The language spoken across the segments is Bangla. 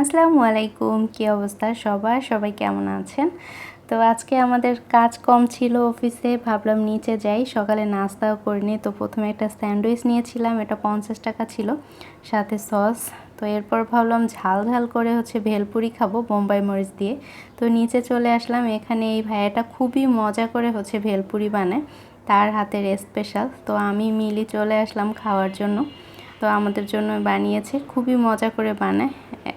আসসালামু আলাইকুম, কী অবস্থা সবার? সবাই কেমন আছেন? তো আজকে আমাদের কাজ কম ছিল অফিসে, ভাবলাম নিচে যাই। সকালে নাস্তাও করিনি, তো প্রথমে একটা স্যান্ডউইচ নিয়েছিলাম, এটা পঞ্চাশ টাকা ছিল, সাথে সস। তো এরপর ভাবলাম ঝাল ঝাল করে হচ্ছে ভেলপুরি খাব, বোম্বাই মরিচ দিয়ে। তো নিচে চলে আসলাম, এখানে এই ভাইয়াটা খুবই মজা করে হচ্ছে ভেলপুরি বানায়, তার হাতের স্পেশাল তো আমি মিলি চলে আসলাম খাওয়ার জন্য। তো আমাদের জন্য বানিয়েছে, খুবই মজা করে বানায়।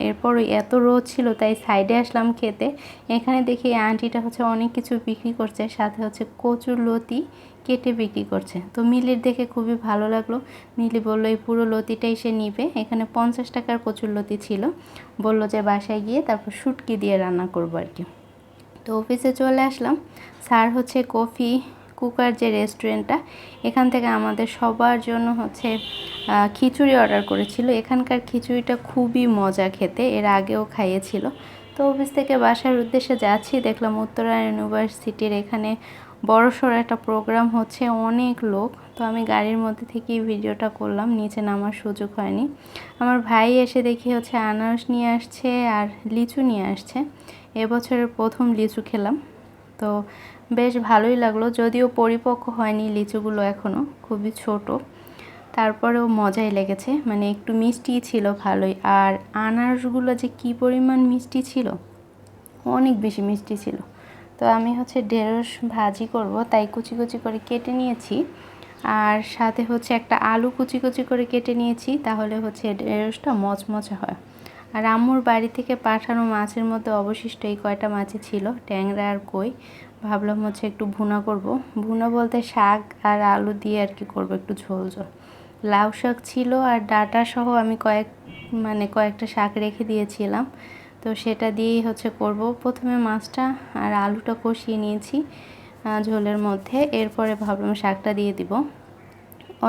এরপর এত রোদ ছিল, তাই সাইডে আসলাম খেতে। এখানে দেখি আন্টিটা হচ্ছে অনেক কিছু বিক্রি করছে, সাথে হচ্ছে কচুর লতি কেটে বিক্রি করছে। তো মিলির দেখে খুবই ভালো লাগল। মিলি বলল, এই পুরো লতিটাই সে নিবে। এখানে পঞ্চাশ টাকার কচুর লতি ছিল। বলল যে বাসায় গিয়ে তারপর শুটকি দিয়ে রান্না করব আর কি। তো অফিসে চলে আসলাম। স্যার হচ্ছে কফি কুকার যে রেস্টুরেন্টটা, এখান থেকে আমাদের সবার জন্য হচ্ছে খিচুড়ি অর্ডার করেছিল। এখানকার খিচুড়িটা খুবই মজা খেতে, এর আগেও খাইয়েছিল। তো অফিস থেকে বাসার উদ্দেশ্যে যাচ্ছি, দেখলাম উত্তরা ইউনিভার্সিটির এখানে বড়সড় একটা প্রোগ্রাম হচ্ছে, অনেক লোক। তো আমি গাড়ির মধ্যে থেকেই ভিডিওটা করলাম, নিচে নামার সুযোগ হয়নি। আমার ভাই এসে দেখি হচ্ছে আনারস নিয়ে আসছে আর লিচু নিয়ে আসছে। এবছরের প্রথম লিচু খেলাম। তো বেশ ভালোই লাগল, যদিও পরিপক্ক হয়নি লিচুগুলো এখনও খুবই ছোট। তারপরেও মজাই লেগেছে মানে একটু মিষ্টি ছিল ভালোই। আর আনারসগুলো যে কি পরিমাণ মিষ্টি ছিল, অনেক বেশি মিষ্টি ছিল। তো আমি হচ্ছে ঢেঁড়স ভাজি করব, তাই কুচি কুচি করে কেটে নিয়েছি। আর সাথে হচ্ছে একটা আলু কুচি কুচি করে কেটে নিয়েছি, তাহলে হচ্ছে ঢেঁড়সটা মচমচে হয়। আর আম্মুর বাড়ি থেকে পাঠানো মাছের মধ্যে অবশিষ্ট এই কয়টা মাছই ছিল, ট্যাংরা আর কই। ভাবলাম হচ্ছে একটু ভুনা করব। ভুনা বলতে শাক আর আলু দিয়ে আর কি করব, একটু ঝোল ঝোল। লাউ শাক ছিল আর ডাটা সহ আমি কয়েক মানে কয়েকটা শাক রেখে দিয়েছিলাম। তো সেটা দিয়েই হচ্ছে করব। প্রথমে মাছটা আর আলুটা কষিয়ে নিয়েছি ঝোলের মধ্যে। এরপরে ভাবলাম শাকটা দিয়ে দিব।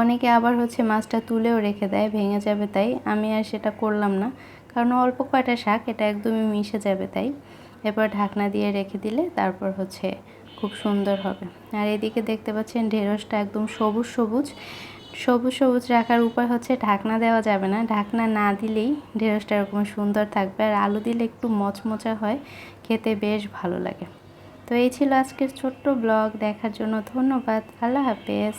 অনেকে আবার হচ্ছে মাছটা তুলেও রেখে দেয়, ভেঙে যাবে তাই। আমি আর সেটা করলাম না। কারণ অল্প কয়টা শাক, এটা একদমই মিশে যাবে তাই। এরপর ঢাকনা দিয়ে রেখে দিলে তারপর হচ্ছে খুব সুন্দর হবে। আর এদিকে দেখতে পাচ্ছেন ঢেঁড়সটা একদম সবুজ সবুজ। সবুজ সবুজ রাখার উপায় হচ্ছে ঢাকনা দেওয়া যাবে না। ঢাকনা না দিলেই ঢেঁড়সটা এরকম সুন্দর থাকবে। আর আলু দিলে একটু মচমচা হয়, খেতে বেশ ভালো লাগে। তো এই ছিল আজকের ছোট্ট ব্লগ। দেখার জন্য ধন্যবাদ। আল্লাহ হাফেজ।